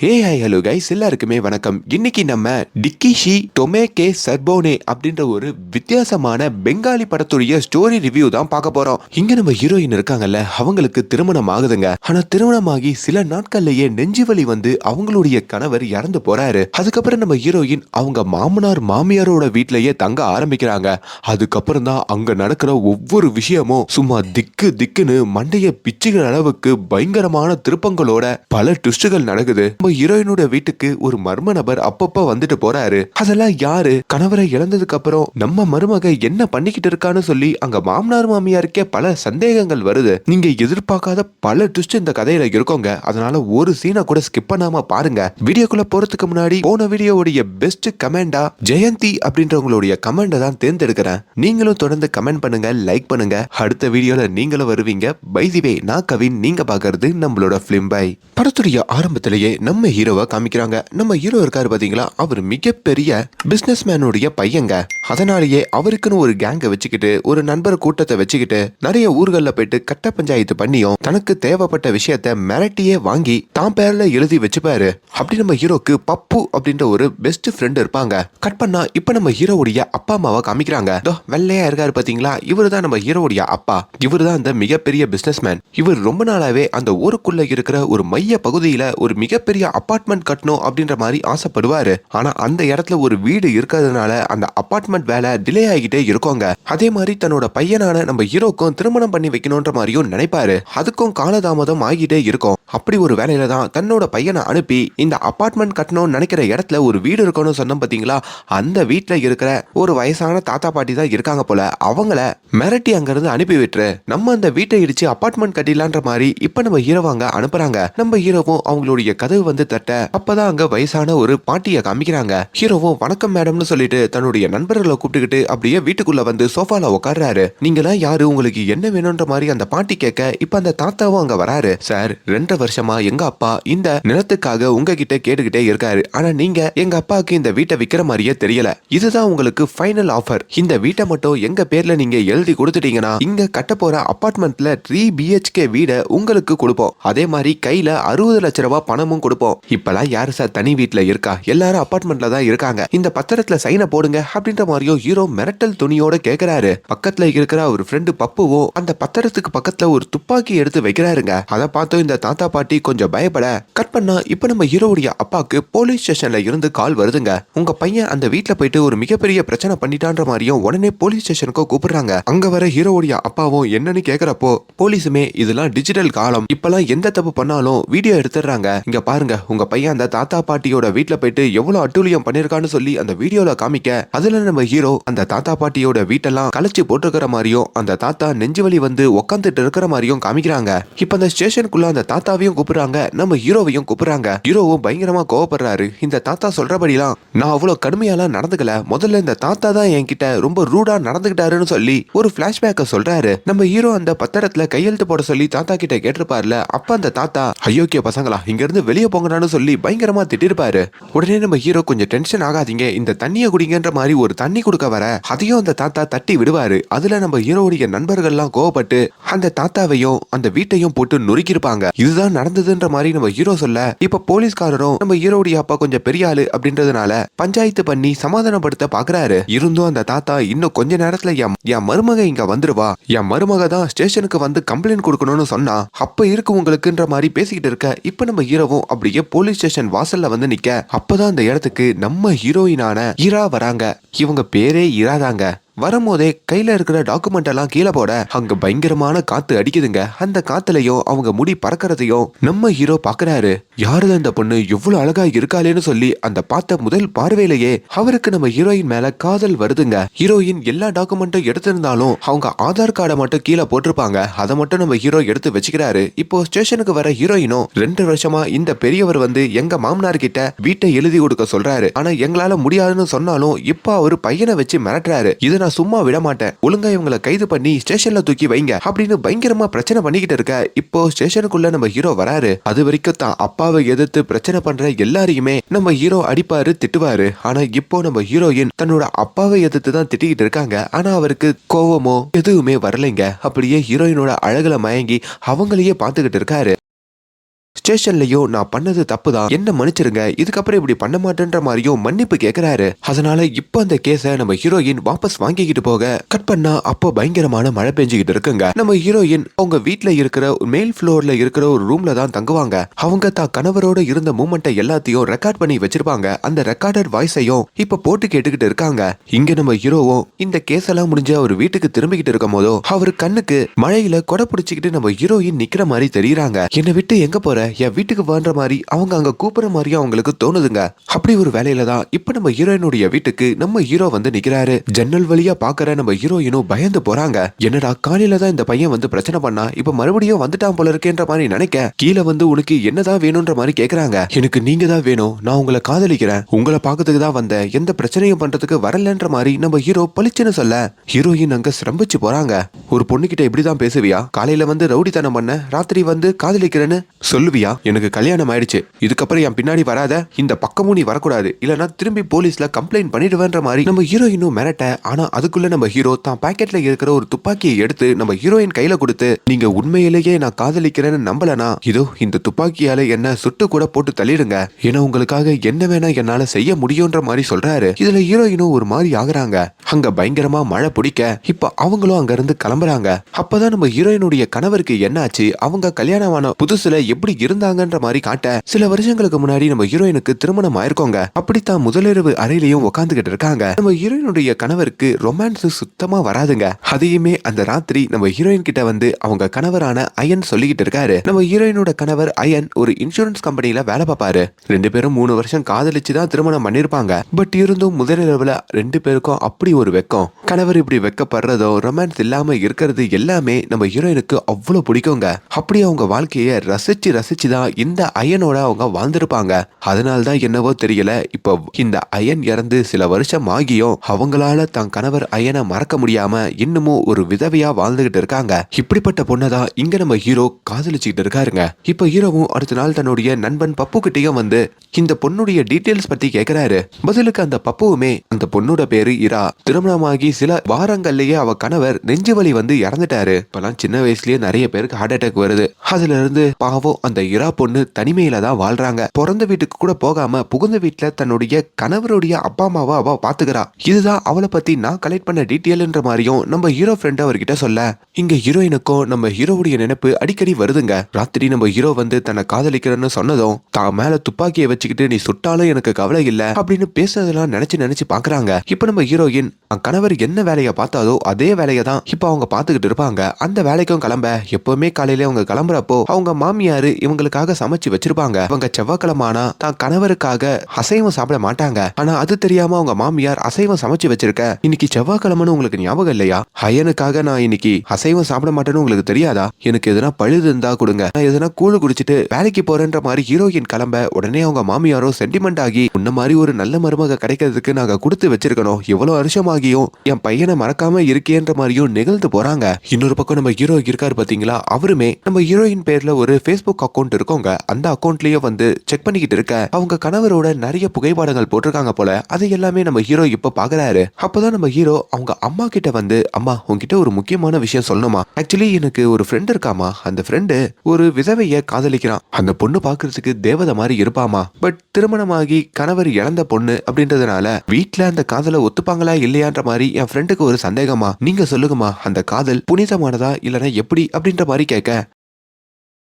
Hey hi hello guys எல்லாருக்குமே வணக்கம். இன்னைக்கு நம்ம டிக்கிஷி டொமேகே சர்போனே அப்படின்ற ஒரு வித்தியாசமான பெங்காலி படத்துடைய ஸ்டோரி ரிவ்யூ தான் பார்க்க போறோம். இங்க நம்ம ஹீரோயின் இருக்காங்கல்ல அவங்களுக்கு திருமணம் ஆகுதுங்க. ஆனா திருமணமாகி சில நாட்கள்லயே நெஞ்சு வலி வந்து அவங்களுடைய கணவர் இறந்து போறாரு. அதுக்கப்புறம் நம்ம ஹீரோயின் அவங்க மாமனார் மாமியாரோட வீட்லயே தங்க ஆரம்பிக்கிறாங்க. அதுக்கப்புறம் தான் அங்க நடக்கிற ஒவ்வொரு விஷயமும் சும்மா திக்கு திக்குன்னு மண்டைய பிச்சுகிற அளவுக்கு பயங்கரமான திருப்பங்களோட பல ட்விஸ்டுகள் நடக்குது. நம்ம ஹீரோயினோட வீட்டுக்கு ஒரு மர்ம நபர் அப்பப்ப வந்துட்டு போறாரு. அதெல்லாம் யாரு? கணவரை இழந்ததுக்கு அப்புறம் நம்ம மருமக என்ன பண்ணிக்கிட்டு இருக்கான்னு சொல்லி அங்க மாமனார் மாமியாருக்கே பல சந்தேகங்கள் வருது. நீங்க எதிர்பார்க்காத பல ட்விஸ்ட் இந்த கதையில இருக்கோங்க. அதனால ஒரு சீனை கூட ஸ்கிப் பண்ணாம பாருங்க. வீடியோக்குள்ள போறதுக்கு முன்னாடி போன வீடியோவுடைய பெஸ்ட் கமெண்டா ஜெயந்தி அப்படின்றவங்களுடைய கமெண்டை தான் தேர்ந்தெடுக்கிறேன். நீங்களும் தொடர்ந்து கமெண்ட் பண்ணுங்க லைக் பண்ணுங்க. அடுத்த வீடியோல நீங்களும் வருவீங்க. பைதிவே நான் கவின். நீங்க பாக்குறது நம்மளோட பிலிம் பை படத்துடைய ஆரம்பத்திலேயே நம்ம ஹீரோவை காமிக்கிறாங்க. நம்ம ஹீரோ இருக்காரு பாத்தீங்களா? அவர் மிகப்பெரிய பிசினஸ் மேனுடைய பையங்க. அதனாலேயே அவருக்குன்னு ஒரு கேங்கை வச்சுக்கிட்டு ஒரு நண்பர் கூட்டத்தை வச்சுக்கிட்டு நிறைய ஊர்களில் போயிட்டு கட்ட பஞ்சாயத்து பண்ணியும் தனக்கு தேவைப்பட்ட விஷயத்த மிரட்டியே வாங்கி தான் பேர்ல எழுதி வச்சுப்பாரு. அப்படி நம்ம ஹீரோக்கு பப்பு அப்படின்ற ஒரு பெஸ்ட் ஃப்ரெண்ட் இருப்பாங்க. கட் பண்ணா இப்ப நம்ம ஹீரோவுடைய அப்பா அம்மாவை காமிக்கிறாங்க. வெள்ளையா இருக்காரு பாத்தீங்களா? இவர் தான் நம்ம ஹீரோவுடைய அப்பா. இவர் தான் இந்த மிகப்பெரிய பிசினஸ் மேன் இவர் ரொம்ப நாளாவே அந்த ஊருக்குள்ள இருக்கிற ஒரு மைய பகுதியில ஒரு மிகப்பெரிய அப்பார்ட்மெண்ட் கட்டணும் அப்படின்ற மாதிரி ஆசைப்படுவாரு. ஆனா அந்த இடத்துல ஒரு வீடு இருக்கிறதுனால அந்த அப்பார்ட்மெண்ட் வேலை டிலே ஆகிட்டே இருக்கோங்க. அதே மாதிரி தன்னோட பையனான நம்ம ஹீரோக்கும் திருமணம் பண்ணி வைக்கணும்ன்ற மாதிரியும் நினைப்பாரு. அதுக்கும் காலதாமதம் ஆகிட்டே இருக்கும். அப்படி ஒரு வேலையில தான் தன்னோட பையனை அனுப்பி இந்த அபார்ட்மெண்ட் கட்டணும்னு நினைக்கிற இடத்துல ஒரு வீடு இருக்கணும்னு சொன்னோம் பாத்தீங்களா? அந்த வீட்டில் இருக்கிற ஒரு வயசான தாத்தா பாட்டி தான் இருக்காங்க போல. அவங்கள மிரட்டி அங்கிருந்து அனுப்பி விட்டுரு. நம்ம அந்த வீட்டை இடிச்சு அபார்ட்மெண்ட் கட்டிடலான்ற மாதிரி இப்ப நம்ம ஹீரோவாங்க அனுப்புறாங்க. நம்ம ஹீரோவும் அவங்களுடைய கதவு வந்து தட்ட அப்பதான் அங்க வயசான ஒரு பாட்டியை காமிக்கிறாங்க. ஹீரோவும் வணக்கம் மேடம்னு சொல்லிட்டு தன்னுடைய நண்பர்களை கூப்பிட்டுக்கிட்டு அப்படியே வீட்டுக்குள்ள வந்து சோஃபால உட்காடுறாரு நீங்களாம் யாரு? உங்களுக்கு என்ன வேணும்ன்ற மாதிரி அந்த பாட்டி கேட்க இப்ப அந்த தாத்தாவும் அங்க வராரு. சார் ரெண்டு வருஷமா எங்க அப்பா இந்த நிலத்துக்காக உங்ககிட்ட கேட்டுக்கிட்டே இருக்காரு. ஆனா நீங்க எங்க அப்பாவுக்கு இந்த வீட்டை விக்கிற மாதிரியே தெரியல. இதுதான் உங்களுக்கு ஃபைனல் ஆஃபர் இந்த வீட்டை மட்டும் எங்க பேர்ல நீங்க எழுதி கொடுத்துட்டீங்கன்னா இங்க கட்ட போற அபார்ட்மெண்ட்ல த்ரீ பிஹெச்கே வீடை உங்களுக்கு கொடுப்போம். அதே மாதிரி கையில அறுபது லட்ச ரூபாய் பணமும் கொடுப்போம். இப்பெல்லாம் யாரு சார் தனி வீட்டுல இருக்கா? எல்லாரும் அபார்ட்மெண்ட்ல தான் இருக்காங்க. இந்த பத்திரத்துல சைனை போடுங்க அப்படின்ற மாதிரியும் ஹீரோ மிரட்டல் துணியோட கேக்குறாரு. பக்கத்துல இருக்கிற ஒரு ஃப்ரெண்டு பப்புவும் அந்த பத்திரத்துக்கு பக்கத்துல ஒரு துப்பாக்கி எடுத்து வைக்கிறாருங்க. அதை பார்த்தோம் இந்த தாத்தா பாட்டி கொஞ்சம் பயப்பட கட் பண்ணா இப்ப நம்ம ஹீரோவுடைய அப்பாக்கு போலீஸ் ஸ்டேஷன்ல இருந்து கால் வருதுங்க. உங்க பையன் அந்த வீட்ல போயிட்டு ஒரு மிகப்பெரிய பிரச்சனை பண்ணிட்டான்ற மாதிரியும் உடனே போலீஸ் ஸ்டேஷனுக்கு கூப்பிடுறாங்க. அங்க வர ஹீரோவுடைய அப்பாவும் என்னன்னு கேக்குறப்போ போலீஸுமே இதெல்லாம் டிஜிட்டல் காலம். இப்பெல்லாம் எந்த தப்பு பண்ணாலும் வீடியோ எடுத்துடுறாங்க. இங்க பாருங்க உங்க பையன் அந்த தாத்தா பாட்டியோட வீட்டுல போயிட்டு எவ்வளவு அட்டூழியம் பண்ணிருக்கான்னு சொல்லி அந்த வீடியோல காமிக்க அதுல நம்ம ஹீரோ அந்த தாத்தா பாட்டியோட வீட்டெல்லாம் கலைச்சு போட்டிருக்கிற மாதிரியும் அந்த தாத்தா நெஞ்சு வலி வந்து உக்காந்துட்டு இருக்கிற மாதிரியும் காமிக்கிறாங்க. இப்ப அந்த ஸ்டேஷனுக்குள்ள அந்த தாத்தா தாத்தாவையும் கூப்பிடுறாங்க. நம்ம ஹீரோவையும் கூப்பிடுறாங்க. ஹீரோவும் பயங்கரமா கோவப்படுறாரு. இந்த தாத்தா சொல்றபடிலாம் நான் அவ்வளவு கடுமையாலாம் நடந்துக்கல. முதல்ல இந்த தாத்தா தான் என்கிட்ட ரொம்ப ரூடா நடந்துகிட்டாருன்னு சொல்லி ஒரு பிளாஷ்பேக்க சொல்றாரு. நம்ம ஹீரோ அந்த பத்திரத்துல கையெழுத்து போட சொல்லி தாத்தா கிட்ட கேட்டிருப்பார்ல அப்ப அந்த தாத்தா ஐயோக்கிய பசங்களா இங்க இருந்து வெளியே போங்கடான்னு சொல்லி பயங்கரமா திட்டிருப்பாரு. உடனே நம்ம ஹீரோ கொஞ்சம் டென்ஷன் ஆகாதீங்க. இந்த தண்ணியை குடிங்கன்ற மாதிரி ஒரு தண்ணி கொடுக்க வர அதையும் அந்த தாத்தா தட்டி விடுவாரு. அதுல நம்ம ஹீரோவுடைய நண்பர்கள்லாம் கோவப்பட்டு அந்த தாத்தாவையும் அந்த வீட்டையும் போட்டு நொறுக்கியிருப்பாங்க. இதுதான் நடந்ததுன்ற மாதிரி நம்ம ஹீரோ சொல்ல இப்ப போலீஸ்காரரும் நம்ம ஹீரோடைய அப்பா கொஞ்சம் பெரிய ஆளு அப்படின்றதுனால பஞ்சாயத்து பண்ணி சமாதானப்படுத்த பாக்குறாரு. இருந்தும் அந்த தாத்தா இன்னும் கொஞ்ச நேரத்துல என் என் மருமக இங்க வந்துருவா. என் மருமக தான் ஸ்டேஷனுக்கு வந்து கம்ப்ளைண்ட் கொடுக்கணும்னு சொன்னா அப்ப இருக்கு உங்களுக்குன்ற மாதிரி பேசிக்கிட்டு இருக்க இப்ப நம்ம ஹீரோவும் அப்படியே போலீஸ் ஸ்டேஷன் வாசல்ல வந்து நிக்க அப்பதான் அந்த இடத்துக்கு நம்ம ஹீரோயினான ஈரா வராங்க. இவங்க பேரே இராதாங்க. வரும்போதே கையில இருக்கிற டாக்குமெண்ட் எல்லாம் கீழே போட அங்க பயங்கரமான காத்து அடிக்குதுங்க. அந்த காத்துலயும் அவங்க முடி பறக்கிறதையும் நம்ம ஹீரோ பாக்குறாரு. யாருதான் இந்த பொண்ணு? எவ்வளவு அழகா இருக்காளேன்னு சொல்லி அந்த பார்த்த முதல் பார்வையிலேயே அவருக்கு நம்ம ஹீரோயின் மேல காதல் வருதுங்க. ஹீரோயின் எல்லா டாக்குமெண்ட்டும் எடுத்திருந்தாலும் அவங்க ஆதார் கார்டை மட்டும் கீழே போட்டிருப்பாங்க. அதை மட்டும் நம்ம ஹீரோ எடுத்து வச்சுக்கிறாரு. இப்போ ஸ்டேஷனுக்கு வர ஹீரோயினும் ரெண்டு வருஷமா இந்த பெரியவர் வந்து எங்க மாமனார் கிட்ட வீட்டை எழுதி கொடுக்க சொல்றாரு. ஆனா எங்களால முடியாதுன்னு சொன்னாலும் இப்போ அவர் பையனை வச்சு மிரட்டுறாரு. இதை நான் சும்மா விட மாட்டேன். ஒழுங்கா இவங்களை கைது பண்ணி ஸ்டேஷன்ல தூக்கி வைங்க. அப்படின்னு பயங்கரமா பிரச்சனை பண்ணிக்கிட்டு இருக்க. இப்போ ஸ்டேஷனுக்குள்ள நம்ம ஹீரோ வராரு. அது வரைக்கும் தான் அப்பாவை எதிர்த்து பிரச்சனை பண்ற எல்லாரையுமே நம்ம ஹீரோ அடிப்பாரு திட்டுவாரு. ஆனா இப்போ நம்ம ஹீரோயின் தன்னோட அப்பாவை எதிர்த்து தான் திட்டிக்கிட்டு இருக்காங்க. ஆனா அவருக்கு கோவமோ எதுவுமே வரலைங்க. அப்படியே ஹீரோயினோட அழகுல மயங்கி அவங்களையே பார்த்துக்கிட்டு இருக்காரு. ஸ்டேஷன்லயோ நான் பண்ணது தப்பு தான் என்ன மன்னிச்சிருங்க. இதுக்கப்புறம் இப்படி பண்ண மாட்டேன்ற மாதிரியும் மன்னிப்பு கேக்குறாரு. அதனால இப்போ அந்த கேஸ நம்ம ஹீரோயின் வாபஸ் வாங்கிக்கிட்டு போக கட் பண்ணா அப்போ பயங்கரமான மழை பெஞ்சுக்கிட்டு இருக்குங்க. நம்ம ஹீரோயின் அவங்க வீட்ல இருக்கிற மேல் ஃப்ளோர்ல இருக்கிற ஒரு ரூம்ல தான் தங்குவாங்க. அவங்க தான் கணவரோட இருந்த மூமெண்ட்டை எல்லாத்தையும் ரெக்கார்ட் பண்ணி வச்சிருப்பாங்க. அந்த ரெக்கார்டட் வாய்ஸையும் இப்ப போட்டு கேட்டுக்கிட்டு இருக்காங்க. இங்க நம்ம ஹீரோவும் இந்த கேஸ் எல்லாம் முடிஞ்சு அவர் வீட்டுக்கு திரும்பிக்கிட்டு இருக்கும் போதோ அவர் கண்ணுக்கு மழையில கொடை பிடிச்சிக்கிட்டு நம்ம ஹீரோயின் நிக்கிற மாதிரி தெரியுறாங்க. என்னை விட்டு எங்க போற? என் வீட்டுக்கு வேண்ட மாதிரி அவங்க அங்க கூப்பிடுற மாதிரியும் அவங்களுக்கு தோணுதுங்க. அப்படி ஒரு வேலையில தான் இப்ப நம்ம ஹீரோயினுடைய வீட்டுக்கு நம்ம ஹீரோ வந்து நிக்கிறாரு. ஜன்னல் வழியா பாக்குற நம்ம ஹீரோயினும் பயந்து போறாங்க. என்னடா காலையில தான் இந்த பையன் வந்து பிரச்சனை பண்ணா இப்ப மறுபடியும் வந்துட்டான் போல இருக்கேன்ற மாதிரி நினைக்க கீழே வந்து உனக்கு என்னதான் வேணும்ன்ற மாதிரி கேக்குறாங்க. எனக்கு நீங்க தான் வேணும் நான் உங்களை காதலிக்கிறேன். உங்களை பாக்குறதுக்கு தான் வந்தேன். எந்த பிரச்சனையும் பண்றதுக்கு வரலன்ற மாதிரி நம்ம ஹீரோ பளிச்சுன்னு சொல்ல ஹீரோயின் அங்க சிரம்பிச்சு போறாங்க. ஒரு பொண்ணுகிட்ட இப்படிதான் பேசுவியா? காலையில வந்து ரவுடித்தனம் பண்ண ராத்திரி வந்து காதலிக்கிறேன்னு சொல்லுவியா எனக்கு கல்யாணம் ஆயிடுச்சு. இதுக்கப்புறம் என் பின்னாடி வராத இந்த பக்கமும் நீ வரக்கூடாது. இல்லனா திரும்பி போலீஸ்ல கம்ப்ளைண்ட் பண்ணிடுவேன்ற மாதிரி நம்ம ஹீரோயினும் மிரட்ட ஆனா அதுக்குள்ள நம்ம ஹீரோ தான் பாக்கெட்ல இருக்கிற ஒரு துப்பாக்கியை எடுத்து நம்ம ஹீரோயின் கையில கொடுத்து நீங்க உண்மையிலேயே நான் காதலிக்கிறேன்னு நம்பலனா? இதோ இந்த துப்பாக்கியால என்ன சுட்டு கூட போட்டு தள்ளிடுங்க. ஏன்னா உங்களுக்காக என்ன வேணா என்னால செய்ய முடியும்ன்ற மாதிரி சொல்றாரு. இதுல ஹீரோயினும் ஒரு மாதிரி ஆகுறாங்க. அங்க பயங்கரமா மழை பிடிக்க இப்ப அவங்களும் அங்க இருந்து கிளம்புறாங்க. அப்பதான் நம்ம ஹீரோயினுடைய கணவருக்கு என்னாச்சு? அவங்க கல்யாணமான புதுசுல எப்படி இருந்தாங்கன்ற மாதிரி காட்ட சில வருஷங்களுக்கு முன்னாடி நம்ம ஹீரோயினுக்கு திருமணம் ஆயிருக்கோங்க. அப்படித்தான் முதலிரவு அறையிலையும் உட்காந்துகிட்டு இருக்காங்க. நம்ம ஹீரோயினுடைய கணவருக்கு ரொமான்ஸ் சுத்தமா வராதுங்க. அதையுமே அந்த ராத்திரி நம்ம ஹீரோயின் கிட்ட வந்து அவங்க கணவரான அயன் சொல்லிக்கிட்டு இருக்காரு. நம்ம ஹீரோயினோட கணவர் அயன் ஒரு இன்சூரன்ஸ் கம்பெனில வேலை பார்ப்பாரு. ரெண்டு பேரும் மூணு வருஷம் காதலிச்சு தான் திருமணம் பண்ணிருப்பாங்க. பட் இருந்தும் முதலிரவுல ரெண்டு பேருக்கும் அப்படி ஒரு வெக்கம். கணவர் இப்படி வெக்கப்படுறதோ ரொமான்ஸ் இல்லாம இருக்கிறது எல்லாமே நம்ம ஹீரோயினுக்கு அவ்வளவு பிடிக்குங்க. அப்படி அவங்க வாழ்க்கைய ரசிச்சு ரசிச்சு தான் இந்த அயனோட அவங்க வாழ்ந்திருப்பாங்க. அதனால தான் என்னவோ தெரியல. இப்போ இந்த அயன் இறந்து சில வருஷம் ஆகியும் அவங்களால தன் கணவர் அயனை மறக்க முடியாம இன்னமும் ஒரு விதவையா வாழ்ந்துகிட்டு இருக்காங்க. இப்படிப்பட்ட பொண்ணை தான் இங்க நம்ம ஹீரோ காதலிச்சுக்கிட்டு இருக்காருங்க. இப்போ ஹீரோவும் அடுத்த நாள் தன்னுடைய நண்பன் பப்பு கிட்டேயும் வந்து இந்த பொண்ணுடைய டீட்டெயில்ஸ் பத்தி கேக்குறாரு. பதிலுக்கு அந்த பப்புவுமே அந்த பொண்ணோட பேரு இரா. திருமணமாகி சில வாரங்கள்லயே அவ கணவர் நெஞ்சு வலி வந்து இறந்துட்டாரு. இப்பெல்லாம் சின்ன வயசுலயே நிறைய பேருக்கு ஹார்ட் அட்டாக் வருது. அதுல இருந்து பாவம் அந்த இரா பொண்ணு தனிமையில தான் வாழ்றாங்க. பிறந்த வீட்டுக்கு கூட போகாம புகுந்த வீட்டுல தன்னுடைய கணவருடைய அப்பா அம்மாவை அவ பாத்துக்கிறா. இதுதான் அவளை பத்தி நான் கலெக்ட் பண்ண டீட்டெயில்ன்ற மாதிரியும் நம்ம ஹீரோ ஃப்ரெண்ட் அவர்கிட்ட சொல்ல. இங்க ஹீரோயினுக்கும் நம்ம ஹீரோவுடைய நினைப்பு அடிக்கடி வருதுங்க. ராத்திரி நம்ம ஹீரோ வந்து தன்னை காதலிக்கிறேன்னு சொன்னதும் தான் மேல துப்பாக்கியை வச்சுக்கிட்டு நீ சுட்டாலும் எனக்கு கவலை இல்ல அப்படின்னு பேசுறதெல்லாம் நினைச்சு நினைச்சு பாக்குறாங்க. இப்ப நம்ம ஹீரோயின் கணவர் என்ன வேலையை பார்த்தாதோ அதே வேலையை தான் இப்ப அவங்க பாத்துக்கிட்டு இருப்பாங்க. அந்த வேலைக்கும் கிளம்ப எப்பவுமே காலையில அவங்க கிளம்புறப்போ அவங்க மாமியாரு இவங்களுக்காக சமைச்சு வச்சிருப்பாங்க. அவங்க செவ்வாய்க்கிழமை ஆனா தான் கணவருக்காக அசைவம் சாப்பிட மாட்டாங்க. ஆனா அது தெரியாம அவங்க மாமியார் அசைவம் சமைச்சு வச்சிருக்க. இன்னைக்கு செவ்வாய்க்கிழமைன்னு உங்களுக்கு ஞாபகம் இல்லையா? அயனுக்காக நான் இன்னைக்கு அசைவம் சாப்பிட மாட்டேன்னு உங்களுக்கு தெரியாதா? எனக்கு எதனா பழுது இருந்தா கொடுங்க. நான் எதனா கூழு குடிச்சிட்டு வேலைக்கு போறேன்ற மாதிரி ஹீரோயின் கிளம்ப உடனே அவங்க மாமியாரும் சென்டிமெண்ட் ஆகி உன்ன மாதிரி ஒரு நல்ல மருமக கிடைக்கிறதுக்கு நாங்க கொடுத்து வச்சிருக்கணும். எவ்வளவு வருஷமாகியும் என் பையனை மறக்காம இருக்கேன்ற மாதிரியும் நிகழ்ந்து போறாங்க. இன்னொரு பக்கம் நம்ம ஹீரோ இருக்காரு பாத்தீங்களா? அவருமே நம்ம ஹீரோயின் பேர்ல ஒரு ஃபேஸ்புக் அக்கௌண்ட் அக்கௌண்ட் இருக்கோங்க அந்த அக்கௌண்ட்லயே வந்து செக் பண்ணிக்கிட்டு இருக்க அவங்க கணவரோட நிறைய புகைப்படங்கள் போட்டிருக்காங்க போல அதை எல்லாமே நம்ம ஹீரோ இப்ப பாக்குறாரு. அப்பதான் நம்ம ஹீரோ அவங்க அம்மா கிட்ட வந்து அம்மா உங்ககிட்ட ஒரு முக்கியமான விஷயம் சொல்லணுமா? ஆக்சுவலி எனக்கு ஒரு ஃப்ரெண்ட் இருக்காமா அந்த ஃப்ரெண்டு ஒரு விதவைய காதலிக்கிறான். அந்த பொண்ணு பாக்குறதுக்கு தேவதை மாதிரி இருப்பாமா பட் திருமணமாகி கணவர் இழந்த பொண்ணு அப்படின்றதுனால வீட்டுல அந்த காதலை ஒத்துப்பாங்களா இல்லையான்ற மாதிரி என் ஃப்ரெண்டுக்கு ஒரு சந்தேகமா நீங்க சொல்லுங்கம்மா அந்த காதல் புனிதமானதா இல்லனா எப்படி? அப்படின்ற மாதிரி கேட்க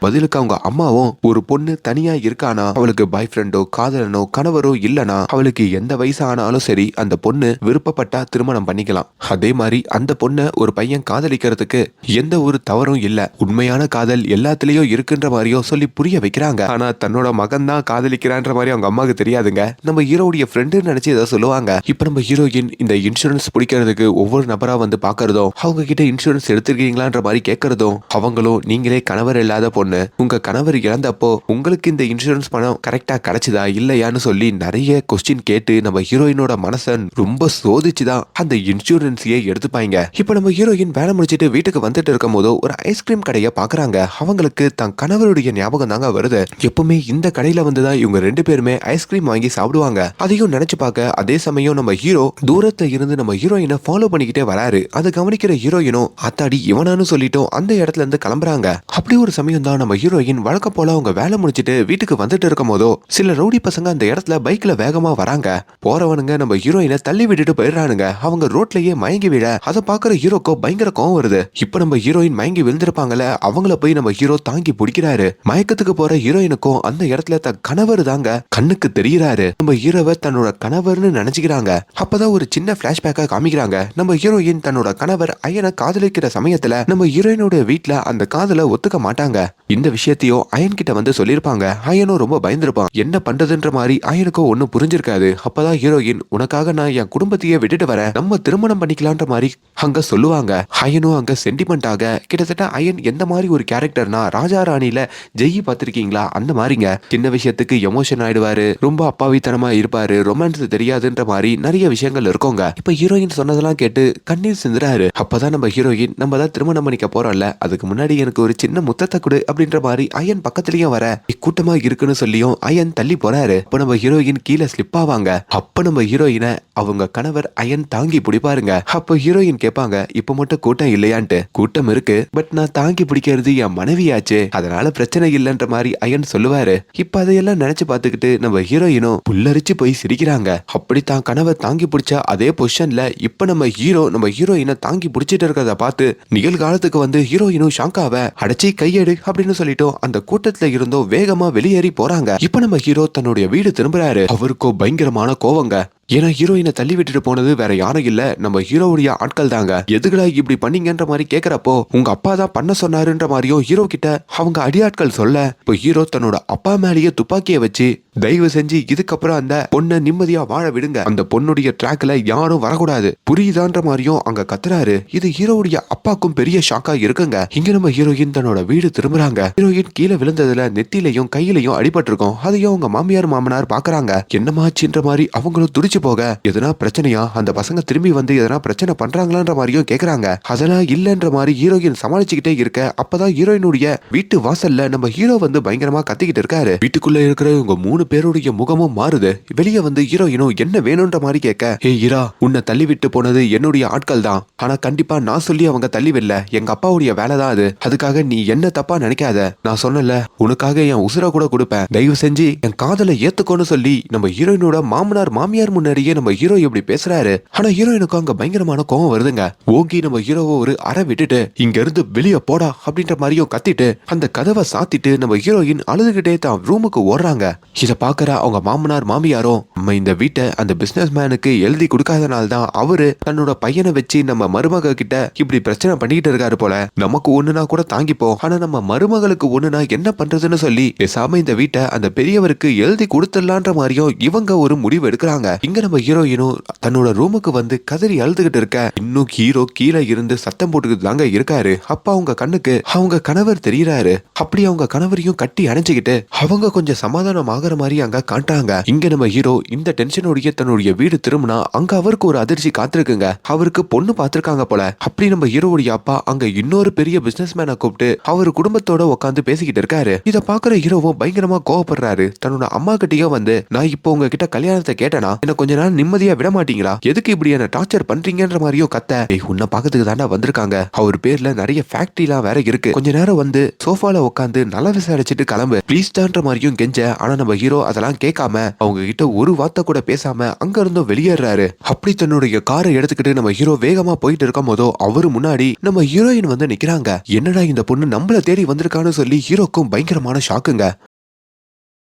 பதிலுக்கு அவங்க அம்மாவும் ஒரு பொண்ணு தனியா இருக்கானா அவளுக்கு பாய் ஃப்ரெண்டோ காதலனோ கணவரோ இல்லனா அவளுக்கு எந்த வயசு ஆனாலும் சரி அந்த பொண்ணு விருப்பப்பட்டா திருமணம் பண்ணிக்கலாம். அதே மாதிரி அந்த பொண்ணை ஒரு பையன் காதலிக்கிறதுக்கு எந்த ஒரு தவறும் இல்ல. உண்மையான காதல் எல்லாத்துலயும் இருக்குன்ற மாதிரியோ சொல்லி புரிய வைக்கிறாங்க. ஆனா தன்னோட மகன் தான் காதலிக்கிறான்ற மாதிரி அவங்க அம்மாவுக்கு தெரியாதுங்க. நம்ம ஹீரோடைய ஃப்ரெண்டுன்னு நினைச்சு ஏதோ சொல்லுவாங்க. இப்ப நம்ம ஹீரோயின் இந்த இன்சூரன்ஸ் பிடிக்கிறதுக்கு ஒவ்வொரு நபரா வந்து பாக்குறதும் அவங்க கிட்ட இன்சூரன்ஸ் எடுத்திருக்கீங்களான்ற மாதிரி கேட்கறதும் அவங்களும் நீங்களே கணவர் இல்லாத பொண்ணு உங்க கணவர் இறந்தப்போ உங்களுக்கு இந்த இன்சூரன்ஸ் பணம் கரெக்டா கிடைச்சதா இல்லையான்னு சொல்லி நிறைய கொஸ்டின் கேட்டு நம்ம ஹீரோயினோட மனசை ரொம்ப சோதிச்சுதான் அந்த இன்சூரன்ஸையே எடுத்துப்பாங்க இப்ப நம்ம ஹீரோயின் வேலை முடிச்சிட்டு வீட்டுக்கு வந்துட்டு இருக்கும் போதோ ஒரு ஐஸ்கிரீம் கடையை பாக்குறாங்க அவங்களுக்கு தன் கணவருடைய ஞாபகம் தாங்க வருது. எப்பவுமே இந்த கடையில வந்துதான் இவங்க ரெண்டு பேருமே ஐஸ்கிரீம் வாங்கி சாப்பிடுவாங்க. அதையும் நினைச்சு பார்க்க அதே சமயம் நம்ம ஹீரோ தூரத்துல இருந்து நம்ம ஹீரோயினை ஃபாலோ பண்ணிக்கிட்டே வராரு. அதை கவனிக்கிற ஹீரோயினும் அத்தாடி இவனானு சொல்லிட்டோம் அந்த இடத்துல இருந்து கிளம்புறாங்க. அப்படி ஒரு சமயம் தான் நம்ம ஹீரோயின் வழக்கம் போல அவங்க வேலை முடிச்சிட்டு வீட்டுக்கு வந்துட்டு இருக்கும் போதோ சில ரவுடி பசங்க அந்த இடத்துல பைக்ல வேகமா வராங்க. போறவனுங்க நம்ம ஹீரோயினை தள்ளி விட்டுட்டு போயிடுறானுங்க. அவங்க ரோட்லயே மயங்கி விட அதை பாக்குற ஹீரோக்கோ பயங்கர கோவம் வருது. இப்ப நம்ம ஹீரோயின் மயங்கி விழுந்திருப்பாங்கல்ல அவங்கள போய் நம்ம ஹீரோ தாங்கி பிடிக்கிறாரு. மயக்கத்துக்கு போற ஹீரோயினுக்கும் அந்த இடத்துல தன் கணவர் தாங்க கண்ணுக்கு தெரியறாரு. நம்ம ஹீரோவை தன்னோட கணவர்னு நினைச்சுக்கிறாங்க. அப்பதான் ஒரு சின்ன பிளாஷ்பேக்கா காமிக்கிறாங்க. நம்ம ஹீரோயின் தன்னோட கணவர் அயனை காதலிக்கிற சமயத்துல நம்ம ஹீரோயினோட வீட்டுல அந்த காதலை ஒத்துக்க மாட்டாங்க. இந்த விஷயத்தையும் அயன் கிட்ட வந்து சொல்லியிருப்பாங்க. அயனும் ரொம்ப பயந்துருப்பான். என்ன பண்றதுன்ற மாதிரி அயனுக்கும் ஒன்னும் புரிஞ்சிருக்காது. அப்பதான் ஹீரோயின் உனக்காக நான் என் குடும்பத்தையே விட்டுட்டு வரேன். நம்ம திருமணம் பண்ணிக்கலான்ற மாதிரி அங்க சொல்லுவாங்க. அயனும் அங்க சென்டிமெண்ட் ஆக கிட்டத்தட்ட அயன் எந்த மாதிரி ஒரு கேரக்டர்னா ராஜா ராணியில ஜெயி பார்த்திருக்கீங்களா? அந்த மாதிரிங்க. சின்ன விஷயத்துக்கு எமோஷன் ஆயிடுவாரு. ரொம்ப அப்பாவித்தனமா இருப்பாரு. ரொமான்ஸ் தெரியாதுன்ற மாதிரி நிறைய விஷயங்கள் இருக்கோங்க. இப்ப ஹீரோயின் சொன்னதெல்லாம் கேட்டு கண்ணீர் சிந்துறாரு. அப்பதான் நம்ம ஹீரோயின் நம்ம தான் திருமணம் பண்ணிக்க போறோம்ல. அதுக்கு முன்னாடி எனக்கு ஒரு சின்ன முத்தத்தை கொடு அப்படின்ற மாதிரி அயன் பக்கத்துலயும் வர கூட்டமா இருக்குன்னு சொல்லியும் அயன் தள்ளி போறாரு. அப்ப நம்ம ஹீரோயின் கீழே ஸ்லிப் ஆவாங்க. அப்ப நம்ம ஹீரோயினை அவங்க கணவர் அயன் தாங்கி பிடிப்பாருங்க. அப்ப ஹீரோயின் கேட்பாங்க இப்ப மட்டும் கூட்டம் இல்லையான்ட்டு. கூட்டம் இருக்கு. பட் நான் தாங்கி பிடிக்கிறது என் மனைவியாச்சு. அதனால பிரச்சனை இல்லைன்ற மாதிரி அயன் சொல்லுவாரு. இப்ப அதையெல்லாம் நினைச்சு பார்த்துக்கிட்டு நம்ம ஹீரோயினும் புல்லரிச்சு போய் சிரிக்கிறாங்க. அப்படி தான் கணவர் தாங்கி பிடிச்ச அதே பொசிஷன்ல இப்ப நம்ம ஹீரோ நம்ம ஹீரோயினை தாங்கி பிடிச்சிட்டு இருக்கிறத பார்த்து நிகழ்காலத்துக்கு வந்து ஹீரோயினும் ஷாங்காவ அடைச்சி கையெடு அப்படின்னு சொல்லிட்டு அந்த கூட்டத்துல இருந்தோ வேகமா வெளியேறி போறாங்க. இப்ப நம்ம ஹீரோ தன்னுடைய வீடு திரும்புறாரு. அவருக்கோ பயங்கரமான கோவங்க. ஏன்னா ஹீரோயினை தள்ளி விட்டுட்டு போனது வேற யாரும் இல்ல. நம்ம ஹீரோவுடைய ஆட்கள் தாங்க எதுக்குடா இப்படி பண்ணீங்கன்ற மாதிரி கேக்குறப்போ உங்க அப்பா தான் பண்ண சொன்னாருன்ற மாதிரியும் ஹீரோ கிட்ட அவங்க அடியாட்கள் சொல்ல இப்போ ஹீரோ தன்னோட அப்பா மேலேயே துப்பாக்கியை வச்சு தயவு செஞ்சு இதுக்கப்புறம் அந்த பொண்ணை நிம்மதியா வாழ விடுங்க. அந்த பொண்ணுடைய ட்ராக்ல யாரும் வரக்கூடாது. புரியுதான்ற மாதிரியும் அங்க கத்துறாரு. இது ஹீரோவுடைய அப்பாக்கும் பெரிய ஷாக்கா இருக்குங்க. இங்க நம்ம ஹீரோயின் தன்னோட வீடு திரும்புறாங்க. ஹீரோயின் கீழே விழுந்ததுல நெத்திலையும் கையிலையும் அடிபட்டிருக்கும். அதையும் அவங்க மாமியார் மாமனார் பாக்குறாங்க. என்னமாச்சுன்ற மாதிரி அவங்களும் துடிச்சு போக எதனா பிரச்சனையா? அந்த பசங்க திரும்பி வந்து எதனா பிரச்சனை பண்றாங்களான்ற மாதிரியும் கேக்குறாங்க. அதெல்லாம் இல்லன்ற மாதிரி ஹீரோயின் சமாளிச்சுக்கிட்டே இருக்க அப்பதான் ஹீரோயினுடைய வீட்டு வாசல்ல நம்ம ஹீரோ வந்து பயங்கரமா கத்திக்கிட்டு இருக்காரு. வீட்டுக்குள்ள இருக்கிற இவங்க மூணு பேருடைய முகமும் மாறுது. வெளியே வந்து ஹீரோயினும் என்ன வேணும்ன்ற மாதிரி கேட்க ஏ ஹீரா உன்னை தள்ளி விட்டு போனது என்னுடைய ஆட்கள் தான். ஆனா கண்டிப்பா நான் சொல்லி அவங்க தள்ளி விடல எங்க அப்பாவுடைய வேலை தான் அது. அதுக்காக நீ என்ன தப்பா நினைக்காத. நான் சொன்னல உனக்காக என் உசுர கூட கொடுப்பேன். தயவு செஞ்சு என் காதலை ஏத்துக்கோன்னு சொல்லி நம்ம ஹீரோயினோட மாமனார் மாமியார் முன்னாடியே நம்ம ஹீரோ இப்படி பேசுறாரு? ஆனா ஹீரோயினுக்கு அங்க பயங்கரமான கோவம் வருதுங்க. ஓங்கி நம்ம ஹீரோவை ஒரு அறை விட்டுட்டு இங்க இருந்து வெளியே போடா அப்படின்ற மாதிரியும் கத்திட்டு அந்த கதவை சாத்திட்டு நம்ம ஹீரோயின் அழுதுகிட்டே தான் ரூமுக்கு ஓடுறாங்க. இத பாக்குற அவங்க மாமனார் மாமியாரும் நம்ம இந்த வீட்டை அந்த பிசினஸ் மேனுக்கு எழுதி கொடுக்காதனால தான் அவரு தன்னோட பையனை வச்சு நம்ம மருமக கிட்ட இப்படி பிரச்சனை பண்ணிக்கிட்டு இருக்காரு போல. நமக்கு ஒண்ணுனா கூட தாங்கிப்போம். ஆனா நம்ம மருமகளுக்கு ஒண்ணுனா என்ன பண்றதுன்னு சொல்லி பேசாம இந்த வீட்டை அந்த பெரியவருக்கு எழுதி கொடுத்துடலான்ற மாதிரியும் இவங்க ஒரு முடிவு எடுக்கிறாங்க. இங்க நம்ம ஹீரோயினும் தன்னோட ரூமுக்கு வந்து கதறி அழுதுகிட்டு இருக்க? இன்னும் ஹீரோ கீழே இருந்து சத்தம் போட்டுக்கிட்டு தாங்க இருக்காரு. அப்ப அவங்க கண்ணுக்கு அவங்க கணவர் தெரியறாரு. அப்படி அவங்க கணவரையும் கட்டி அணைச்சுக்கிட்டு அவங்க கொஞ்சம் சமாதானம் ஆகுற மாதிரி அங்க காட்டுறாங்க. இங்க நம்ம ஹீரோ இந்த டென்ஷனோடைய தன்னுடைய வீடு திரும்பினா அங்க அவருக்கு ஒரு அதிர்ச்சி காத்திருக்குங்க. அவருக்கு பொண்ணு பார்த்திருக்காங்க போல. அப்படி நம்ம ஹீரோவுடைய அப்பா அங்க இன்னொரு பெரிய பிசினஸ் மேனை கூப்பிட்டு அவர் குடும்பத்தோட உட்காந்து பேசிக்கிட்டு இருக்காரு. இத பாக்குற ஹீரோவும் பயங்கரமா கோவப்படுறாரு. தன்னோட அம்மா கிட்டயும் வந்து நான் இப்போ உங்ககிட்ட கல்யாணத்தை கேட்டேனா? என்ன கொஞ்ச நாள் நிம்மதியா விட மாட்டீங்களா? எதுக்கு இப்படி என்ன டார்ச்சர் பண்றீங்கன்ற மாதிரியோ கத்த. உன்னை பாக்கிறதுக்கு தாண்டா வந்திருக்காங்க. அவர் பேர்ல நிறைய ஃபேக்டரிலாம் வேற இருக்கு. கொஞ்ச நேரம் வந்து சோஃபால உட்காந்து நல்லா விசாரிச்சுட்டு கிளம்பு. ப்ளீஸ் தான்ற மாதிரியும் கெஞ்ச. ஆனா நம்ம ஹீரோ அதெல்லாம் கேட்காம அவங்க கிட்ட ஒரு வார்த்தை கூட பேசாம அங்க இருந்தும் வெளியேறாரு. அப்படி தன்னுடைய காரை எடுத்துக்கிட்டு நம்ம ஹீரோ வேகமா போயிட்டு இருக்கும் போதோ அவரு முன்னாடி நம்ம ஹீரோயின் வந்து நிக்கிறாங்க. என்னடா இந்த பொண்ணு நம்மள தேடி வந்திருக்கான்னு சொல்லி ஹீரோக்கும் பயங்கரமான ஷாக்குங்க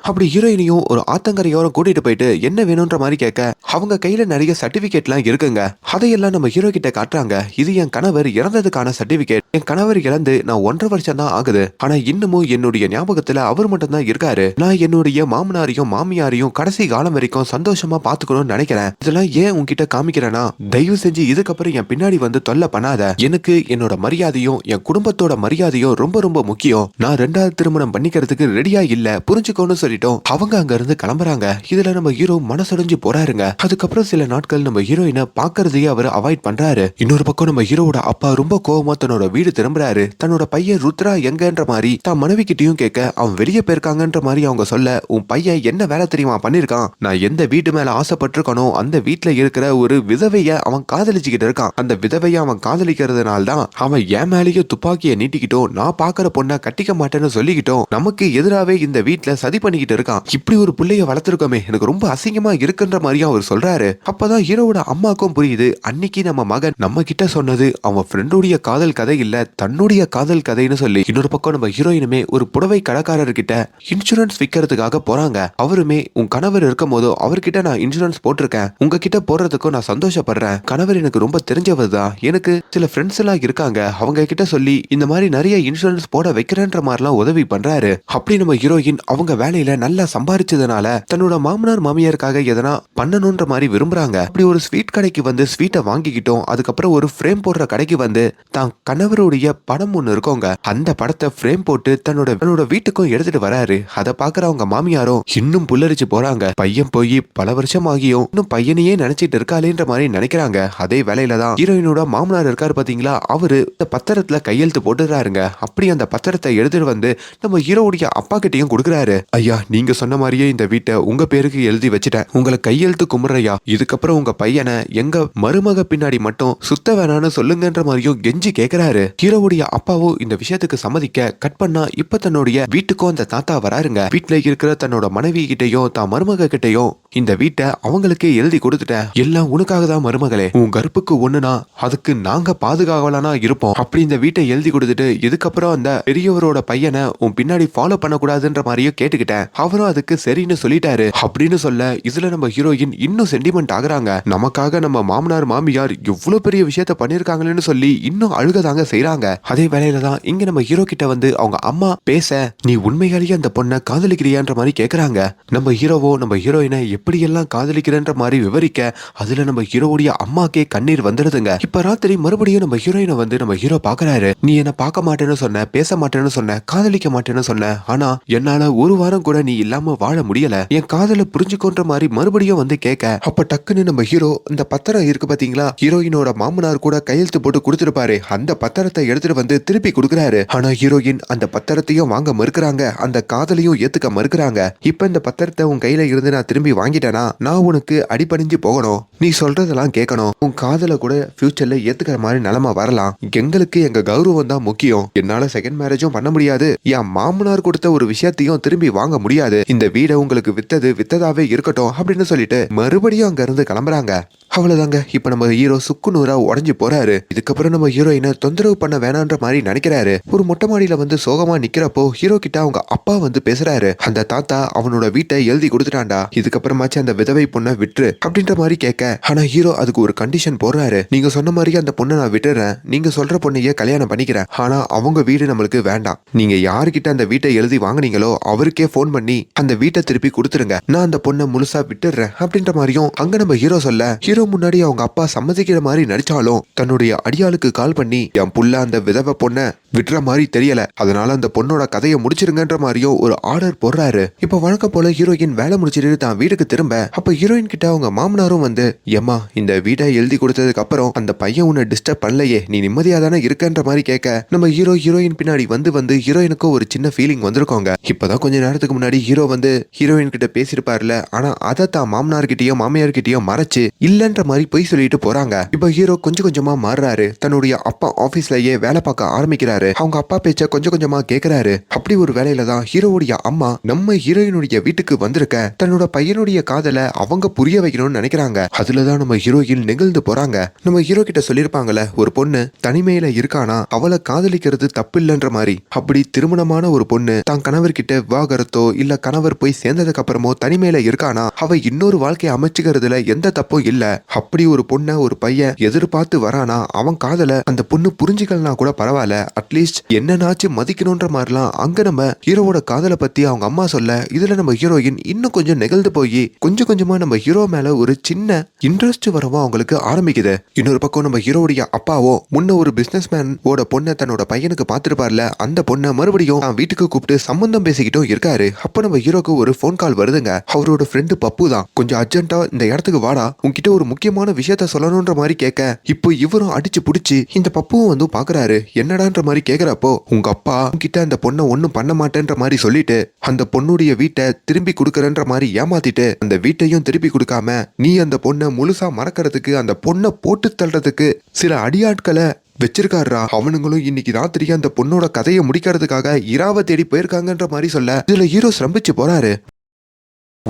அப்படி ஹீரோயினையும் ஒரு ஆத்தங்கரையோரம் கூட்டிட்டு போயிட்டு என்ன வேணும்ன்ற மாதிரி கேட்க அவங்க கையில நிறைய சர்டிபிகேட்லாம் இருக்குங்க. அதையெல்லாம் நம்ம ஹீரோ கிட்ட காட்டுறாங்க. இது என் கணவர் இறந்ததுக்கான சர்டிபிகேட் என் கணவர் இறந்து நான் ஒன்றரை வருஷம் தான் ஆகுது. ஆனா இன்னமும் என்னுடைய ஞாபகத்துல அவர் மட்டும் தான் இருக்காரு. நான் என்னுடைய மாமனாரையும் மாமியாரையும் கடைசி காலம் வரைக்கும் சந்தோஷமா பாத்துக்கணும்னு நினைக்கிறேன். இதெல்லாம் ஏன் உன்கிட்ட காமிக்கிறேன்னா தயவு செஞ்சு இதுக்கப்புறம் என் பின்னாடி வந்து தொல்லை பண்ணாத. எனக்கு என்னோட மரியாதையும் என் குடும்பத்தோட மரியாதையும் ரொம்ப ரொம்ப முக்கியம். நான் ரெண்டாவது திருமணம் பண்ணிக்கிறதுக்கு ரெடியா இல்ல. புரிஞ்சுக்கோன்னு சொல்லிட்டோம். அவங்க அங்க இருந்து கிளம்புறாங்க. இதுல நம்ம ஹீரோ மனசடைஞ்சு போறாருங்க. அதுக்கப்புறம் சில நாட்கள் நம்ம ஹீரோயினை பாக்குறதையே அவர் அவாய்ட் பண்றாரு. இன்னொரு பக்கம் நம்ம ஹீரோட அப்பா ரொம்ப கோவமா தன்னோட வீடு திரும்புறாரு. தன்னோட பையன் ருத்ரா எங்கன்ற மாதிரி தான் மனைவி கிட்டயும் கேட்க அவன் வெளியே போயிருக்காங்கன்ற மாதிரி அவங்க சொல்ல உன் பையன் என்ன வேலை தெரியுமா பண்ணிருக்கான் நான் எந்த வீட்டு மேல ஆசைப்பட்டிருக்கனோ அந்த வீட்டுல இருக்கிற ஒரு விதவைய அவன் காதலிச்சுக்கிட்டு இருக்கான். அந்த விதவைய அவன் காதலிக்கிறதுனால தான் அவன் என் மேலேயே துப்பாக்கியை நீட்டிக்கிட்டோம். நான் பாக்குற பொண்ணை கட்டிக்க மாட்டேன்னு சொல்லிக்கிட்டோம். நமக்கு எதிராவே இந்த வீட்டுல சதி பண்ணிக்கிட்டு இருக்கான். இப்படி ஒரு பிள்ளைய வளர்த்துருக்கோமே எனக்கு ரொம்ப அசிங்கமா இருக்குன்ற மாதிரியும் அவர் சொல்றாரு. அப்பதான் ஹீரோட அம்மாக்கும் புரியுது. அன்னைக்கு நம்ம மகன் நம்ம கிட்ட சொன்னது அவன் ஃப்ரெண்டுடைய காதல் கதை இல்ல தன்னுடைய காதல் கதைன்னு சொல்லி. இன்னொரு பக்கம் நம்ம ஹீரோயினுமே ஒரு புடவை கடைக்காரர்கிட்ட இன்சூரன்ஸ் விற்கிறதுக்காக போறாங்க. அவருமே உன் கணவர் இருக்கும் போதோ அவர்கிட்ட நான் இன்சூரன்ஸ் போட்டிருக்கேன். உங்ககிட்ட போடுறதுக்கும் நான் சந்தோஷப்படுறேன். கணவர் எனக்கு ரொம்ப தெரிஞ்சவர் தான் எனக்கு சில ஃப்ரெண்ட்ஸ் எல்லாம் இருக்காங்க. அவங்க கிட்ட சொல்லி இந்த மாதிரி நிறைய இன்சூரன்ஸ் போட வைக்கிறேன்ற மாதிரிலாம் உதவி பண்றாரு. அப்படி நம்ம ஹீரோயின் அவங்க வேலையில நல்லா சம்பாரிச்சதுனால தன்னோட மாமனார் மாமியாருக்காக எதனா பண்ணணும்ன்ற மாதிரி விரும்புறாங்க. அப்படி ஒரு ஸ்வீட் கடைக்கு வந்து ஸ்வீட்டை வாங்கிக்கிட்டோம். அதுக்கப்புறம் ஒரு ஃப்ரேம் போடுற கடைக்கு வந்து தான் கணவருடைய படம் ஒன்று இருக்கோங்க. அந்த படத்தை ஃப்ரேம் போட்டு தன்னோட தன்னோட வீட்டுக்கும் எடுத்துட்டு வராரு. அதை பாக்குற அவங்க மாமியாரும் இன்னும் புல்லரிச்சு போறாங்க. பையன் போய் பல வருஷம் ஆகியும் இன்னும் பையனையே நினைச்சிட்டு இருக்காளேன்ற மாதிரி நினைக்கிறாங்க. அதே வேலையில தான் ஹீரோயினோட மாமனார் இருக்காரு பாத்தீங்களா? அவரு இந்த பத்திரத்துல கையெழுத்து போட்டுறாருங்க. அப்படி அந்த பத்திரத்தை எடுத்துட்டு வந்து நம்ம ஹீரோவுடைய அப்பா கிட்டையும் கொடுக்குறாரு. ஐயா நீங்க சொன்ன மாதிரியே இந்த வீட்டை உங்க பேருக்கு எழுதி வச்சுட்டேன். உங்களை கையெழுத்து கும்பிட்றையா இதுக்கப்புறம் உங்க பையனை எங்க மருமக பின்னாடி மட்டும் சுத்த வேணான்னு சொல்லுங்கன்ற மாதிரியும் கெஞ்சி கேக்குறாரு. ஹீரோவுடைய அப்பாவும் இந்த விஷயத்துக்கு சம்மதிக்க கட் பண்ணா இப்ப தன்னுடைய வீட்டுக்கும் அந்த தாத்தா வராருங்க. வீட்டுல இருக்கிற தன்னோட மனைவி கிட்டயும் தான் மருமக கிட்டயும் இந்த வீட்டை அவங்களுக்கே எழுதி கொடுத்துட்டேன். எல்லாம் உனக்காக தான் மருமகளே. உன் கருப்புக்கு ஒண்ணுனா அதுக்கு நாங்க பாதுகாவலனா இருப்போம். அப்படி இந்த வீட்டை எழுதி கொடுத்துட்டு இதுக்கப்புறம் அந்த பெரியவரோட பையனை உன் பின்னாடி ஃபாலோ பண்ணக்கூடாதுன்ற மாதிரியும் கேட்டுக்கிட்டேன். அவரும் அதுக்கு சரின்னு சொல்லிட்டாரு. அப்படின்னு சொல்ல இதுல நம்ம ஹீரோயின் இன்னும் சென்டிமெண்ட் ஆகுறாங்க. நமக்காக நம்ம மாமனார் மாமியார் எவ்வளவு பெரிய விஷயத்த பண்ணிருக்காங்களேன்னு சொல்லி இன்னும் அழுகதாங்க செய்யறாங்க அதே வேலையில தான் இங்க நம்ம ஹீரோ கிட்ட வந்து அவங்க அம்மா பேச நீ உண்மையாலேயே அந்த பொண்ணை காதலிக்கிறியான்ற மாதிரி கேக்குறாங்க. நம்ம ஹீரோவோ நம்ம ஹீரோயினை எப்படியெல்லாம் காதலிக்கிறன்ற மாதிரி விவரிக்க அதுல நம்ம ஹீரோவுடைய அம்மாக்கே கண்ணீர் வந்துடுதுங்க. இப்ப ராத்திரி மறுபடியும் நம்ம ஹீரோயினை வந்து நம்ம ஹீரோ பாக்குறாரு. நீ என்ன பார்க்க மாட்டேன்னு சொன்ன பேச மாட்டேன்னு சொன்ன காதலிக்க மாட்டேன்னு சொன்ன. ஆனா என்னால ஒரு வாரம் கூட நீ இல்லாம வாழ முடியல. என் காதல புரிஞ்சுக்கோன்ற மாதிரி மறுபடியும் வந்து கேட்க அப்ப டக்குன்னு நம்ம ஹீரோ இந்த பத்திரம் இருக்கு பாத்தீங்களா? ஹீரோயினோட மாமனார் கூட கையெழுத்து போட்டு கொடுத்துருப்பாரு. அந்த பத்திரத்தை எடுத்துட்டு வந்து திருப்பி கொடுக்குறாரு. ஆனா ஹீரோயின் அந்த பத்திரத்தையும் வாங்க மறுக்கிறாங்க. அந்த காதலையும் ஏத்துக்க மறுக்கிறாங்க. இப்ப இந்த பத்திரத்தை உன் கையில இருந்து நான் திரும்பி வாங்கிட்டேனா? நான் உனக்கு அடிபணிஞ்சு போகணும். நீ சொல்றதெல்லாம் கேட்கணும். உன் காதல கூட ஃபியூச்சர்ல ஏத்துக்கிற மாதிரி நிலைமை வரலாம். எங்களுக்கு எங்க கௌரவம் தான் முக்கியம். என்னால செகண்ட் மேரேஜும் பண்ண முடியாது. என் மாமனார் கொடுத்த ஒரு விஷயத்தையும் திரும்பி வாங்க முடியாது. இந்த வீடை உங்களுக்கு வித்தது வித்ததாவே இருக்கட்டும் அப்படின்னு சொல்லிட்டு மறுபடியும் அங்க இருந்து கிளம்புறாங்க. அவ்வளோதாங்க இப்போ நம்ம ஹீரோ சுக்கு நூறாக உடஞ்சி போறாரு. இதுக்கப்புறம் நம்ம ஹீரோயினை தொந்தரவு பண்ண வேணான்ற மாதிரி நினைக்கிறாரு. ஒரு மொட்டை மாடியில வந்து சோகமா நிக்கிறப்போ ஹீரோ கிட்ட அவங்க அப்பா வந்து பேசுறாரு. அந்த தாத்தா அவனோட வீட்டை எழுதி கொடுத்துட்டான்டா. இதுக்கப்புறமாச்சு அந்த விதவை பொண்ணை விட்டுரு அப்படின்ற மாதிரி கேட்க ஆனா ஹீரோ அதுக்கு ஒரு கண்டிஷன் போடுறாரு. நீங்க சொன்ன மாதிரியே அந்த பொண்ணை நான் விட்டுறேன். நீங்க சொல்ற பொண்ணையே கல்யாணம் பண்ணிக்கிறேன். ஆனா அவங்க வீடு நம்மளுக்கு வேண்டாம். நீங்க யாருக்கிட்ட அந்த வீட்டை எழுதி வாங்குனீங்களோ அவருக்கே ஃபோன் பண்ணி அந்த வீட்டை திருப்பி கொடுத்துருங்க. நான் அந்த பொண்ணை முழுசா விட்டுடுறேன் அப்படின்ற மாதிரியும் அங்க நம்ம ஹீரோ சொல்ல ஹீரோ முன்னாடி அவங்க அப்பா சம்மதிக்கிற மாதிரி நடிச்சாலும் தன்னுடைய அடியாளுக்கு கால் பண்ணி என் புள்ள அந்த விதவை பொண்ணை விடுற மாதிரி தெரியல. அதனால அந்த பொண்ணோட கதையை முடிச்சிருங்கன்ற மாதிரியும் ஒரு ஆர்டர் போடுறாரு. இப்ப வழக்கம் போல ஹீரோயின் வேலை முடிச்சிட்டு தான் வீட்டுக்கு திரும்ப அப்ப ஹீரோயின் கிட்ட அவங்க மாமனாரும் வந்து ஏமா இந்த வீடை எழுதி கொடுத்ததுக்கு அப்புறம் அந்த பையன் உன்னை டிஸ்டர்ப் பண்ணலையே. நீ நிம்மதியா தானே இருக்கன்ற மாதிரி கேட்க நம்ம ஹீரோ ஹீரோயின் பின்னாடி வந்து வந்து ஹீரோயினுக்கும் ஒரு சின்ன ஃபீலிங் வந்திருக்கோங்க. இப்பதான் கொஞ்ச நேரத்துக்கு முன்னாடி ஹீரோ வந்து ஹீரோயின் கிட்ட பேசியிருப்பார்ல. ஆனா அதை தான் மாமனார் கிட்டயோ மறைச்சு இல்லன்னு இல்லன்ற மாதிரி பொய் சொல்லிட்டு போறாங்க. இப்போ ஹீரோ கொஞ்சம் கொஞ்சமா மாறுறாரு. தன்னுடைய அப்பா ஆபீஸ்லயே வேலை பார்க்க ஆரம்பிக்கிறாரு. அவங்க அப்பா பேச்ச கொஞ்சம் கொஞ்சமா கேக்குறாரு. அப்படி ஒரு வேலையில தான் ஹீரோவுடைய அம்மா நம்ம ஹீரோயினுடைய வீட்டுக்கு வந்திருக்க. தன்னோட பையனுடைய காதலை அவங்க புரிய வைக்கணும்னு நினைக்கிறாங்க. அதுலதான் நம்ம ஹீரோயின் நெகிழ்ந்து போறாங்க. நம்ம ஹீரோ கிட்ட சொல்லிருப்பாங்கல்ல ஒரு பொண்ணு தனிமையில இருக்கானா அவளை காதலிக்கிறது தப்பு இல்லைன்ற மாதிரி. அப்படி திருமணமான ஒரு பொண்ணு தான் கணவர்கிட்ட விவாகரத்தோ இல்ல கணவர் போய் சேர்ந்ததுக்கு அப்புறமோ தனிமையில இருக்கானா அவ இன்னொரு வாழ்க்கையை அமைச்சுக்கிறதுல எந்த தப்பும் இல்ல. அப்படி ஒரு பொண்ணை ஒரு பையன் எதிர்பார்த்து வரானா அவன் காதல அந்த பொண்ணு புரிஞ்சுக்கலனா கூட பரவாயில்ல. அட்லீஸ்ட் என்னன்னாச்சு மதிக்கணுன்ற மாதிரிலாம் அங்க நம்ம ஹீரோவோட காதலை பத்தி அவங்க அம்மா சொல்ல இதுல நம்ம ஹீரோயின் இன்னும் கொஞ்சம் நெகிழ்ந்து போய் கொஞ்சம் கொஞ்சமா நம்ம ஹீரோ மேல ஒரு சின்ன இன்ட்ரெஸ்ட் வரவும் அவங்களுக்கு ஆரம்பிக்குது. இன்னொரு பக்கம் நம்ம ஹீரோடைய அப்பாவோ முன்ன ஒரு பிசினஸ் ஓட பொண்ணை தன்னோட பையனுக்கு பார்த்துருப்பார்ல அந்த பொண்ணை மறுபடியும் அவன் வீட்டுக்கு கூப்பிட்டு சம்பந்தம் பேசிக்கிட்டும் இருக்காரு. அப்ப நம்ம ஹீரோக்கு ஒரு ஃபோன் கால் வருதுங்க. அவரோட ஃப்ரெண்டு பப்பு தான். கொஞ்சம் அர்ஜென்ட்டா இந்த இடத்துக்கு வாடா உன்கிட்ட ஒரு முக்கியமான விஷயத்த சொல்லணும்ன்ற மாதிரி கேட்க இப்போ இவரும் அடிச்சு புடிச்சு இந்த பப்புவும் வந்து பாக்குறாரு. என்னடான்ற மாதிரி கேக்குறப்போ உங்க அப்பா உங்ககிட்ட அந்த பொண்ணை ஒண்ணும் பண்ண மாட்டேன்ற மாதிரி சொல்லிட்டு அந்த பொண்ணுடைய வீட்டை திரும்பி கொடுக்கறன்ற மாதிரி ஏமாத்திட்டு அந்த வீட்டையும் திருப்பி கொடுக்காம நீ அந்த பொண்ணை முழுசா மறக்கறதுக்கு அந்த பொண்ணை போட்டு தள்ளுறதுக்கு சில அடியாட்களை வச்சிருக்காருடா. அவனுங்களும் இன்னைக்கு ராத்திரி அந்த பொண்ணோட கதையை முடிக்கிறதுக்காக இராவை தேடி போயிருக்காங்கன்ற மாதிரி சொல்ல இதுல ஹீரோ சிரம்பிச்சு போறாரு.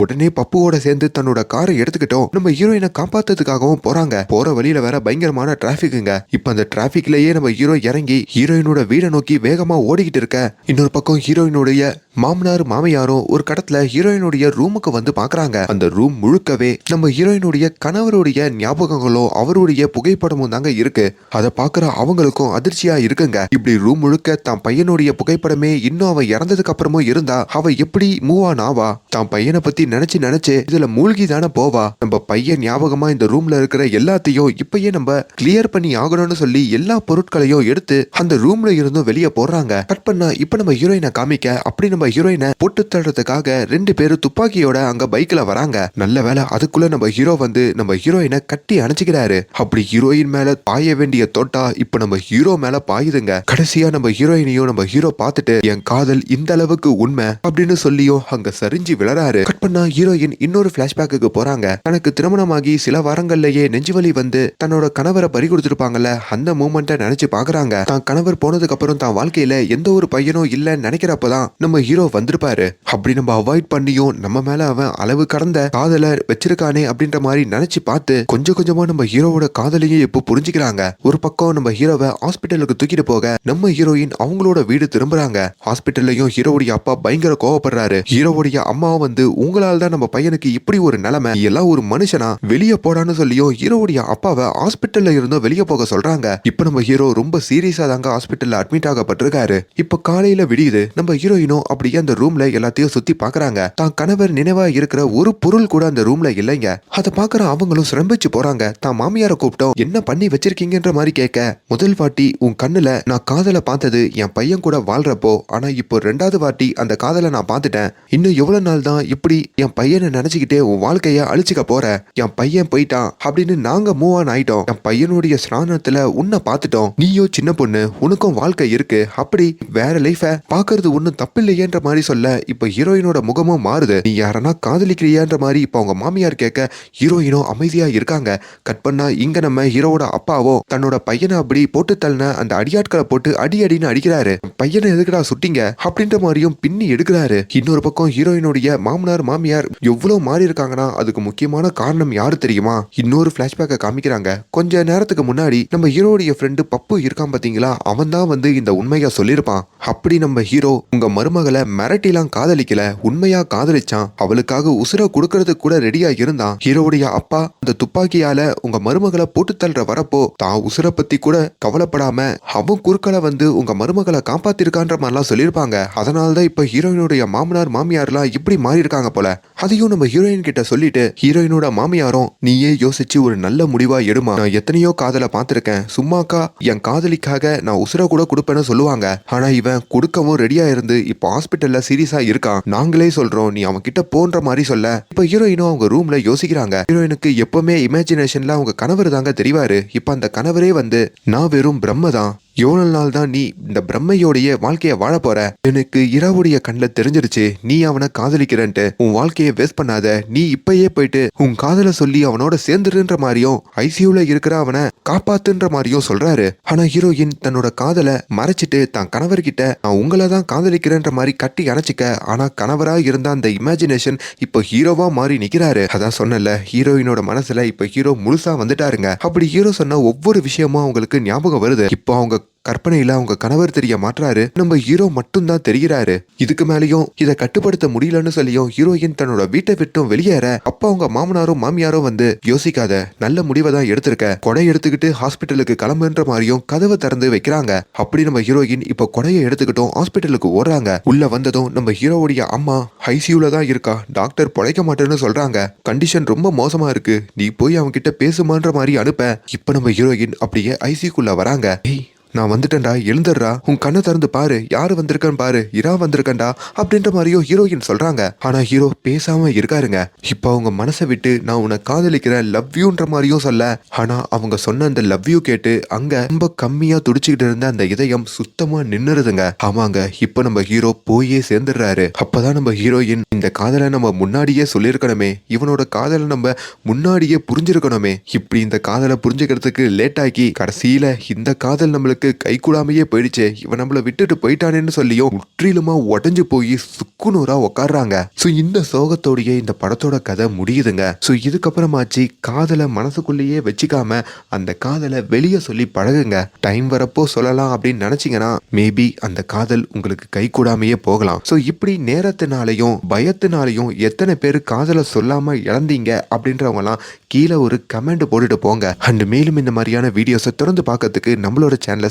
உடனே பப்புவோட சேர்ந்து தன்னோட காரை எடுத்துக்கிட்டோம். நம்ம ஹீரோயினை காப்பாத்துறதுக்காகவும் போறாங்க. போற வழியில வேற பயங்கரமான டிராபிக்ங்க இப்ப அந்த டிராபிக்லயே நம்ம ஹீரோ இறங்கி ஹீரோயினோட வீடை நோக்கி வேகமா ஓடிக்கிட்டு இருக்க. இன்னொரு பக்கம் ஹீரோயினுடைய மாமனார் மாமியாரும் ஒரு கடத்துல ஹீரோயினுடைய ரூமுக்கு வந்து பாக்குறாங்க. அந்த ரூம் முழுக்கவே நம்ம ஹீரோயினுடைய கணவருடைய ஞாபகங்களும் அவருடைய புகைப்படமும் தாங்க இருக்கு. அதை பாக்குற அவங்களுக்கும் அதிர்ச்சியா இருக்குங்க. இப்படி ரூம் முழுக்க தான் பையனுடைய புகைப்படமே இன்னும் அவன் இறந்ததுக்கு அப்புறமும் இருந்தா அவ எப்படி மூவ் ஆன் ஆவா? தான் பையனை பத்தி நினைச்சு நினைச்சு இதுல மூழ்கி தானே போவா? நம்ம பையன் ஞாபகமா இந்த ரூம்ல இருக்கிற எல்லாத்தையும் இப்பயே நம்ம கிளியர் பண்ணி ஆகணும்னு சொல்லி எல்லா பொருட்களையும் எடுத்து அந்த ரூம்ல இருந்தும் வெளியே போடுறாங்க. கட் பண்ணா இப்ப நம்ம ஹீரோயினை காமிக்க அப்படி நம்ம ஹீரோயினை போட்டு தள்ளுறதுக்காக ரெண்டு பேரும் துப்பாக்கியோட அங்க பைக்ல வராங்க. நல்ல வேலை அதுக்குள்ள நம்ம ஹீரோ வந்து நம்ம ஹீரோயினை கட்டி அணைச்சிக்கிறாரு. அப்படி ஹீரோயின் மேல பாய வேண்டிய தோட்டா இப்ப நம்ம ஹீரோ மேல பாயுதுங்க. கடைசியா நம்ம ஹீரோயினையும் நம்ம ஹீரோ பார்த்துட்டு என் காதல் இந்த அளவுக்கு உண்மை அப்படின்னு சொல்லியும் அங்க சரிஞ்சு விழறாரு கட் பண்ண ஹீரோயின் இன்னொரு பிளாஷ்பேக்கு போறாங்க. தனக்கு திருமணமாகி சில வாரங்கள்லயே நெஞ்சுவலி வந்து தன்னோட கணவரை பறி கொடுத்துருப்பாங்கல்ல அந்த மூமெண்ட்டை நினைச்சு பாக்குறாங்க. தான் கணவர் போனதுக்கு அப்புறம் தான் வாழ்க்கையில எந்த ஒரு பையனும் இல்லைன்னு நினைக்கிறப்பதான் நம்ம ஹீரோ வந்திருப்பாரு. அப்படி நம்ம அவாய்ட் பண்ணியும் நம்ம மேல அவன் அளவு கடந்த காதலை வச்சிருக்கானே அப்படின்ற மாதிரி நினைச்சு பார்த்து கொஞ்சம் கொஞ்சமா நம்ம ஹீரோவோட காதலையும் இப்போ புரிஞ்சுக்கிறாங்க. ஒரு பக்கம் நம்ம ஹீரோவை ஹாஸ்பிட்டலுக்கு தூக்கிட்டு போக நம்ம ஹீரோயின் அவங்களோட வீடு திரும்புறாங்க. ஹாஸ்பிட்டல்லையும் ஹீரோவுடைய அப்பா பயங்கர கோவப்படுறாரு. ஹீரோவுடைய அம்மா வந்து உங்களை உங்களால் தான் நம்ம பையனுக்கு இப்படி ஒரு நிலைமை எல்லாம் ஒரு மனுஷனா வெளியே போடான்னு சொல்லியும் ஹீரோவுடைய அப்பாவை ஹாஸ்பிட்டல்ல இருந்தும் வெளியே போக சொல்றாங்க. இப்ப நம்ம ஹீரோ ரொம்ப சீரியஸா தாங்க ஹாஸ்பிட்டல்ல அட்மிட் ஆகப்பட்டிருக்காரு. இப்ப காலையில விடியுது நம்ம ஹீரோயினும் அப்படியே அந்த ரூம்ல எல்லாத்தையும் சுத்தி பாக்குறாங்க. தான் கணவர் நினைவா இருக்கிற ஒரு பொருள் கூட அந்த ரூம்ல இல்லைங்க. அதை பாக்குற அவங்களும் சிரம்பிச்சு போறாங்க. தான் மாமியார கூப்பிட்டோம் என்ன பண்ணி வச்சிருக்கீங்கன்ற மாதிரி கேட்க. முதல் வாட்டி உன் கண்ணுல நான் காதலை பார்த்தது என் பையன் கூட வாழ்றப்போ ஆனா இப்போ ரெண்டாவது வாட்டி அந்த காதலை நான் பார்த்துட்டேன். இன்னும் எவ்வளவு நாள் தான் இப்படி என் பையனை நினைச்சுக்கிட்டே உன் வாழ்க்கைய அழிச்சுக்க போற. என் பையன் போயிட்டான் அப்படின்னு நாங்க மூவ் ஆன் ஆயிட்டோம். என் பையனுடைய ஸ்நானத்துல உன்னை பார்த்துட்டோம். நீயோ சின்ன பொண்ணு உனக்கும் வாழ்க்கை இருக்கு. அப்படி வேற லைஃப பாக்குறது ஒண்ணும் தப்பில்லையேன்ற மாதிரி சொல்ல இப்ப ஹீரோயினோட முகமும் மாறுது. நீ யாரனா காதலிக்கிறியான்ற மாதிரி இப்ப அவங்க மாமியார் கேட்க ஹீரோயினோ அமைதியா இருக்காங்க. கட் பண்ணா இங்க நம்ம ஹீரோவோட அப்பாவோ தன்னோட பையனை அப்படி போட்டு தள்ளின அந்த அடியாட்களை போட்டு அடி அடின்னு அடிக்கிறாரு. பையனை எதுக்குடா சுட்டிங்க? அப்படின்ற மாதிரியும் பின்னி எடுக்கிறாரு. இன்னொரு பக்கம் ஹீரோயினுடைய மாமனார் மாமியார் எவ்வளவு மாறி இருக்காங்கன்னா அதுக்கு முக்கியமான காரணம் யாரு தெரியுமா? இன்னொரு பிளாஷ்பேக்கை காமிக்கிறாங்க. கொஞ்ச நேரத்துக்கு முன்னாடி நம்ம ஹீரோடைய ஃப்ரெண்டு பப்பு இருக்கான் பாத்தீங்களா? அவன் தான் வந்து இந்த உண்மையா சொல்லியிருப்பான். அப்படி நம்ம ஹீரோ உங்க மருமகளை மிரட்டிலாம் காதலிக்கல உண்மையா காதலிச்சான். அவளுக்காக உசுர கொடுக்கறதுக்கு கூட ரெடியா இருந்தான். ஹீரோடைய அப்பா அந்த துப்பாக்கியால உங்க மருமகளை போட்டு தள்ளுற வரப்போ தான் உசுர பத்தி கூட கவலைப்படாம அவன் குறுக்களை வந்து உங்க மருமகளை காப்பாத்திருக்கான்ற மாதிரிலாம் சொல்லியிருப்பாங்க. அதனால தான் இப்ப ஹீரோயினுடைய மாமனார் மாமியார்லாம் இப்படி மாறி இருக்காங்க போல. அதையும் நம்ம ஹீரோயின் கிட்ட சொல்லிட்டு ஹீரோயினோட மாமியாரும் நீயே யோசிச்சு ஒரு நல்ல முடிவா எடுமா? நான் எத்தனையோ காதலை பார்த்திருக்கேன். சும்மாக்கா என் காதலிக்காக நான் உசுர கூட கொடுப்பேன்னு சொல்லுவாங்க. ஆனா இவன் கொடுக்கவும் ரெடியா இருந்து இப்போ ஹாஸ்பிட்டல்ல சீரியஸா இருக்கான். நாங்களே சொல்றோம் நீ அவன் கிட்ட போன்ற மாதிரி சொல்ல. இப்ப ஹீரோயினும் அவங்க ரூம்ல யோசிக்கிறாங்க. ஹீரோயினுக்கு எப்பவுமே இமேஜினேஷன்ல அவங்க கணவர் தாங்க தெரிவாரு. இப்ப அந்த கணவரே வந்து நான் வெறும் பிரம்ம தான். எவ்வளவு நாள் தான் நீ இந்த பிரம்மையோடைய வாழ்க்கையை வாழ போற? எனக்கு இரவுடைய கண்ணில் தெரிஞ்சிருச்சு. நீ அவனை காதலிக்கிறன்ட்டு. உன் வாழ்க்கையை வேஸ்ட் பண்ணாத. நீ இப்பயே போயிட்டு உன் காதல சொல்லி அவனோட சேர்ந்துருன்ற மாதிரியும் ஐசியூல இருக்கிற அவனை காப்பாத்துன்ற மாதிரியும் சொல்றாரு. ஆனா ஹீரோயின் தன்னோட காதலை மறைச்சிட்டு தான் கணவர்கிட்ட நான் உங்களை தான் காதலிக்கிறேன்ற மாதிரி கட்டி அணைச்சிக்க. ஆனா கணவரா இருந்த அந்த இமேஜினேஷன் இப்போ ஹீரோவா மாறி நிக்கிறாரு. அதான் சொன்னல ஹீரோயினோட மனசுல இப்ப ஹீரோ முழுசா வந்துட்டாருங்க. அப்படி ஹீரோ சொன்ன ஒவ்வொரு விஷயமும் அவங்களுக்கு ஞாபகம் வருது. இப்போ அவங்க கற்பனையில அவங்க கணவர் தெரிய மாற்றாரு நம்ம ஹீரோ மட்டும்தான் தெரிகிறாரு. இதுக்கு மேலயும் இதை கட்டுப்படுத்த முடியலன்னு சொல்லியும் ஹீரோயின் தன்னோட வீட்டை விட்டும் வெளியேற அப்ப அவங்க மாமனாரும் மாமியாரும் வந்து யோசிக்காத நல்ல முடிவை தான் எடுத்திருக்க. கொடை எடுத்துக்கிட்டு ஹாஸ்பிட்டலுக்கு கிளம்புன்ற மாதிரியும் கதவை திறந்து வைக்கிறாங்க. அப்படி நம்ம ஹீரோயின் இப்ப கொடையை எடுத்துக்கிட்டும் ஹாஸ்பிட்டலுக்கு ஓடுறாங்க. உள்ள வந்ததும் நம்ம ஹீரோவுடைய அம்மா ஐசியூல தான் இருக்கா. டாக்டர் பொழைக்க மாட்டேன்னு சொல்றாங்க. கண்டிஷன் ரொம்ப மோசமா இருக்கு. நீ போய் அவங்க கிட்ட பேசுமான்ற மாதிரி அனுப்ப. இப்ப நம்ம ஹீரோயின் அப்படியே ஐசிக்குள்ள வராங்க. நான் வந்துட்டேன்டா எழுந்துடுறா உன் கண்ணை திறந்து பாரு. யாரு வந்திருக்கன்னு பாரு. இரா வந்திருக்கேன்டா அப்படின்ற மாதிரியோ ஹீரோயின் சொல்றாங்க. ஆனா ஹீரோ பேசாம இருக்காருங்க. இப்போ அவங்க மனசை விட்டு நான் உன்னை காதலிக்கிறேன் லவ் யூன்ற மாதிரியும் சொல்ல. ஆனா அவங்க சொன்ன அந்த லவ் யூ கேட்டு அங்க ரொம்ப கம்மியா துடிச்சுக்கிட்டு இருந்த அந்த இதயம் சுத்தமா நின்னுருதுங்க. ஆமாங்க இப்போ நம்ம ஹீரோ போயே சேர்ந்துடுறாரு. அப்பதான் நம்ம ஹீரோயின் இந்த காதலை நம்ம முன்னாடியே சொல்லியிருக்கணுமே. இவனோட காதலை நம்ம முன்னாடியே புரிஞ்சிருக்கணுமே. இப்படி இந்த காதலை புரிஞ்சுக்கிறதுக்கு லேட் ஆக்கி கடைசியில இந்த காதல் நம்மளுக்கு கை கூடாமையே போயிடுச்சே. இவன் நம்மள விட்டுட்டு போயிட்டானேன்னு சொல்லியும் முற்றிலுமா உடஞ்சு போய் சுக்குநூறா உக்காடுறாங்க ஸோ இந்த சோகத்தோடையே இந்த படத்தோட கதை முடியுதுங்க. ஸோ இதுக்கப்புறமாச்சு காதலை மனசுக்குள்ளேயே வச்சுக்காம அந்த காதலை வெளியே சொல்லி பழகுங்க. டைம் வரப்போ சொல்லலாம் அப்படின்னு நினைச்சீங்கன்னா மேபி அந்த காதல் உங்களுக்கு கை கூடாமையே போகலாம். ஸோ இப்படி நேரத்தினாலையும் பயத்தினாலையும் எத்தனை பேர் காதலை சொல்லாம இழந்தீங்க அப்படின்றவங்கலாம் கீழே ஒரு கமெண்ட் போட்டுட்டு போங்க. அண்ட் மேலும் இந்த மாதிரியான வீடியோஸை தொடர்ந்து பார்க்கறதுக்கு நம்மளோட சேனலை